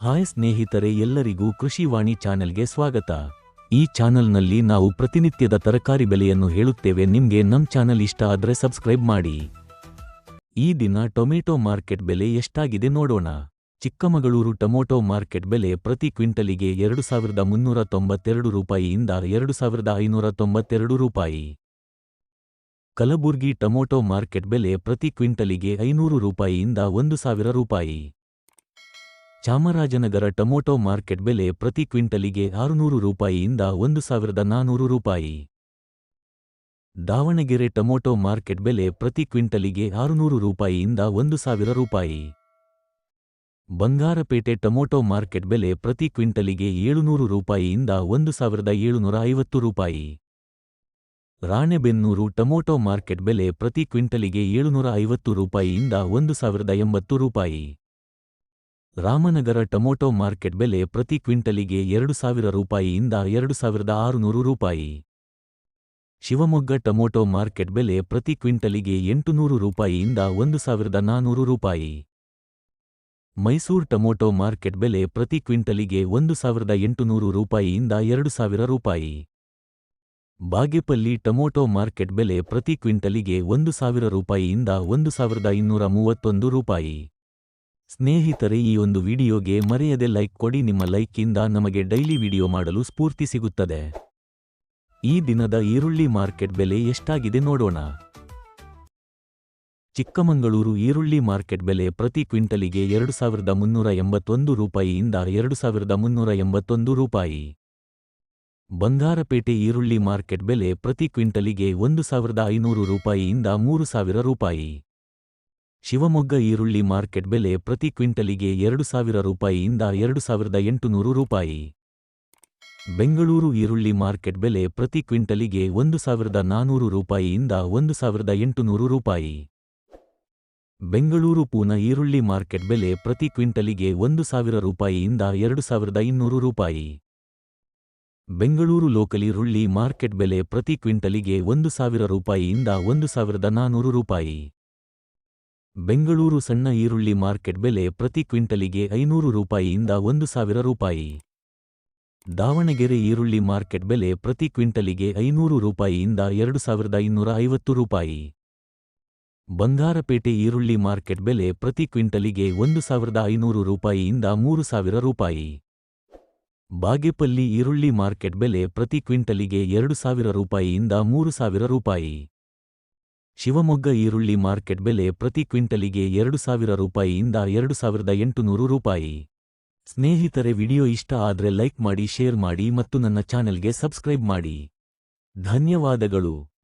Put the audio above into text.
Hi ಸ್ನೇಹಿತರೆ ಎಲ್ಲರಿಗೂ ಕೃಷಿವಾಣಿ ಚಾನೆಲ್ಗೆ ಸ್ವಾಗತ. ಈ ಚಾನೆಲ್ನಲ್ಲಿ ನಾವು ಪ್ರತಿನಿತ್ಯದ ತರಕಾರಿ ಬೆಲೆಯನ್ನು ಹೇಳುತ್ತೇವೆ. ನಿಮ್ಗೆ ನಮ್ ಚಾನೆಲ್ ಇಷ್ಟ ಆದ್ರೆ ಸಬ್ಸ್ಕ್ರೈಬ್ ಮಾಡಿ. ಈ ದಿನ ಟೊಮೆಟೊ ಮಾರ್ಕೆಟ್ ಬೆಲೆ ಎಷ್ಟಾಗಿದೆ ನೋಡೋಣ. ಚಿಕ್ಕಮಗಳೂರು ಟೊಮೊಟೊ ಮಾರ್ಕೆಟ್ ಬೆಲೆ ಪ್ರತಿ ಕ್ವಿಂಟಲಿಗೆ ಎರಡು ಸಾವಿರದ ಮುನ್ನೂರ ತೊಂಬತ್ತೆರಡು ರೂಪಾಯಿಯಿಂದ ಎರಡು ಸಾವಿರದ ಐನೂರ ತೊಂಬತ್ತೆರಡು ರೂಪಾಯಿ. ಕಲಬುರ್ಗಿ ಟೊಮೊಟೊ ಮಾರ್ಕೆಟ್ ಬೆಲೆ ಪ್ರತಿ ಕ್ವಿಂಟಲಿಗೆ ಐನೂರು ರೂಪಾಯಿಯಿಂದ ಒಂದು ಸಾವಿರ ರೂಪಾಯಿ. ಚಾಮರಾಜನಗರ ಟೊಮೊಟೊ ಮಾರ್ಕೆಟ್ ಬೆಲೆ ಪ್ರತಿ ಕ್ವಿಂಟಲಿಗೆ ಆರುನೂರು ರೂಪಾಯಿಯಿಂದ ಒಂದು ಸಾವಿರದ ನಾನೂರು ರೂಪಾಯಿ. ದಾವಣಗೆರೆ ಟೊಮೊಟೊ ಮಾರ್ಕೆಟ್ ಬೆಲೆ ಪ್ರತಿ ಕ್ವಿಂಟಲಿಗೆ ಆರುನೂರು ರೂಪಾಯಿಯಿಂದ ಒಂದು ಸಾವಿರ ರೂಪಾಯಿ. ಬಂಗಾರಪೇಟೆ ಟೊಮೊಟೊ ಮಾರ್ಕೆಟ್ ಬೆಲೆ ಪ್ರತಿ ಕ್ವಿಂಟಲಿಗೆ ಏಳುನೂರು ರೂಪಾಯಿಯಿಂದ ಒಂದು ಸಾವಿರದ ಏಳುನೂರ ಐವತ್ತು ರೂಪಾಯಿ. ರಾಣೆಬೆನ್ನೂರು ಟೊಮೊಟೊ ಮಾರ್ಕೆಟ್ ಬೆಲೆ ಪ್ರತಿ ಕ್ವಿಂಟಲಿಗೆ ಏಳುನೂರ ಐವತ್ತು ರೂಪಾಯಿಯಿಂದ ಒಂದು ಸಾವಿರದ ಎಂಬತ್ತು ರೂಪಾಯಿ. ರಾಮನಗರ ಟೊಮೊಟೊ ಮಾರ್ಕೆಟ್ ಬೆಲೆ ಪ್ರತಿ ಕ್ವಿಂಟಲಿಗೆ ಎರಡು ಸಾವಿರ ರೂಪಾಯಿಯಿಂದ ಎರಡು ಸಾವಿರದ ಆರುನೂರು ರೂಪಾಯಿ. ಶಿವಮೊಗ್ಗ ಟೊಮೊಟೊ ಮಾರ್ಕೆಟ್ ಬೆಲೆ ಪ್ರತಿ ಕ್ವಿಂಟಲಿಗೆ ಎಂಟುನೂರು ರೂಪಾಯಿಯಿಂದ ಒಂದು ಸಾವಿರದ ನಾನೂರು ರೂಪಾಯಿ. ಮೈಸೂರು ಟೊಮೊಟೊ ಮಾರ್ಕೆಟ್ ಬೆಲೆ ಪ್ರತಿ ಕ್ವಿಂಟಲಿಗೆ ಒಂದು ಸಾವಿರದ ಎಂಟುನೂರು ರೂಪಾಯಿಯಿಂದ ಎರಡು ಸಾವಿರ ರೂಪಾಯಿ. ಬಾಗೇಪಲ್ಲಿ ಟೊಮೊಟೊ ಮಾರ್ಕೆಟ್ ಬೆಲೆ ಪ್ರತಿ ಕ್ವಿಂಟಲಿಗೆ ಒಂದು ಸಾವಿರ ರೂಪಾಯಿಯಿಂದ ಒಂದು ಸಾವಿರದ ಇನ್ನೂರ ಮೂವತ್ತೊಂದು ರೂಪಾಯಿ. ಸ್ನೇಹಿತರೆ, ಈ ಒಂದು ವಿಡಿಯೋಗೆ ಮರೆಯದೆ ಲೈಕ್ ಕೊಡಿ. ನಿಮ್ಮ ಲೈಕ್ಕಿಂದ ನಮಗೆ ಡೈಲಿ ವಿಡಿಯೋ ಮಾಡಲು ಸ್ಫೂರ್ತಿ ಸಿಗುತ್ತದೆ. ಈ ದಿನದ ಈರುಳ್ಳಿ ಮಾರ್ಕೆಟ್ ಬೆಲೆ ಎಷ್ಟಾಗಿದೆ ನೋಡೋಣ. ಚಿಕ್ಕಮಗಳೂರು ಈರುಳ್ಳಿ ಮಾರ್ಕೆಟ್ ಬೆಲೆ ಪ್ರತಿ ಕ್ವಿಂಟಲಿಗೆ ಎರಡು ಸಾವಿರದ ಮುನ್ನೂರ ಎಂಬತ್ತೊಂದು ರೂಪಾಯಿಯಿಂದ ಎರಡು ಸಾವಿರದ ಮುನ್ನೂರ ಎಂಬತ್ತೊಂದು ರೂಪಾಯಿ. ಬಂಗಾರಪೇಟೆ ಈರುಳ್ಳಿ ಮಾರ್ಕೆಟ್ ಬೆಲೆ ಪ್ರತಿ ಕ್ವಿಂಟಲಿಗೆ ಒಂದು ಸಾವಿರದ ಐನೂರು ರೂಪಾಯಿಯಿಂದ ಮೂರು ಸಾವಿರ ರೂಪಾಯಿ. ಶಿವಮೊಗ್ಗ ಈರುಳ್ಳಿ ಮಾರ್ಕೆಟ್ ಬೆಲೆ ಪ್ರತಿ ಕ್ವಿಂಟಲಿಗೆ ಎರಡು ಸಾವಿರ ರೂಪಾಯಿಯಿಂದ ಎರಡು ಸಾವಿರದ ಎಂಟುನೂರು ರೂಪಾಯಿ. ಬೆಂಗಳೂರು ಈರುಳ್ಳಿ ಮಾರ್ಕೆಟ್ ಬೆಲೆ ಪ್ರತಿ ಕ್ವಿಂಟಲಿಗೆ ಒಂದು ಸಾವಿರದ ನಾನೂರು ರೂಪಾಯಿಯಿಂದ ಒಂದು ಸಾವಿರದ ಎಂಟುನೂರು ರೂಪಾಯಿ. ಬೆಂಗಳೂರು ಪೂನ ಈರುಳ್ಳಿ ಮಾರ್ಕೆಟ್ ಬೆಲೆ ಪ್ರತಿ ಕ್ವಿಂಟಲಿಗೆ ಒಂದು ಸಾವಿರ ರೂಪಾಯಿಯಿಂದ ಎರಡು ಸಾವಿರದ ಇನ್ನೂರು ರೂಪಾಯಿ. ಬೆಂಗಳೂರು ಲೋಕಲ್ ಈರುಳ್ಳಿ ಮಾರ್ಕೆಟ್ ಬೆಲೆ ಪ್ರತಿ ಕ್ವಿಂಟಲಿಗೆ ಒಂದು ಸಾವಿರ ರೂಪಾಯಿಯಿಂದ ಒಂದು ಸಾವಿರದ ನಾನೂರು ರೂಪಾಯಿ. ಬೆಂಗಳೂರು ಸಣ್ಣ ಈರುಳ್ಳಿ ಮಾರ್ಕೆಟ್ ಬೆಲೆ ಪ್ರತಿ ಕ್ವಿಂಟಲಿಗೆ ಐನೂರು ರೂಪಾಯಿಯಿಂದ ಒಂದು ಸಾವಿರ ರೂಪಾಯಿ. ದಾವಣಗೆರೆ ಈರುಳ್ಳಿ ಮಾರ್ಕೆಟ್ ಬೆಲೆ ಪ್ರತಿ ಕ್ವಿಂಟಲಿಗೆ ಐನೂರು ರೂಪಾಯಿಯಿಂದ ಎರಡು ಸಾವಿರದ ಇನ್ನೂರ ಐವತ್ತು ರೂಪಾಯಿ. ಬಂಗಾರಪೇಟೆ ಈರುಳ್ಳಿ ಮಾರ್ಕೆಟ್ ಬೆಲೆ ಪ್ರತಿ ಕ್ವಿಂಟಲಿಗೆ ಒಂದು ಸಾವಿರದ ಐನೂರು ರೂಪಾಯಿಯಿಂದ ಮೂರು ಸಾವಿರ ರೂಪಾಯಿ. ಬಾಗೇಪಲ್ಲಿ ಈರುಳ್ಳಿ ಮಾರ್ಕೆಟ್ ಬೆಲೆ ಪ್ರತಿ ಕ್ವಿಂಟಲಿಗೆ ಎರಡು ಸಾವಿರ ರೂಪಾಯಿಯಿಂದ ಮೂರು ಸಾವಿರ ರೂಪಾಯಿ. ಶಿವಮೊಗ್ಗ ಈರುಳ್ಳಿ ಮಾರ್ಕೆಟ್ ಬೆಲೆ ಪ್ರತಿ ಕ್ವಿಂಟಲಿಗೆ ಎರಡು ಸಾವಿರ ರೂಪಾಯಿಯಿಂದ ಎರಡು ಸಾವಿರದ ಎಂಟುನೂರು ರೂಪಾಯಿ. ಸ್ನೇಹಿತರೆ, ವಿಡಿಯೋ ಇಷ್ಟ ಆದ್ರೆ ಲೈಕ್ ಮಾಡಿ, ಶೇರ್ ಮಾಡಿ ಮತ್ತು ನನ್ನ ಚಾನೆಲ್ಗೆ ಸಬ್ಸ್ಕ್ರೈಬ್ ಮಾಡಿ. ಧನ್ಯವಾದಗಳು.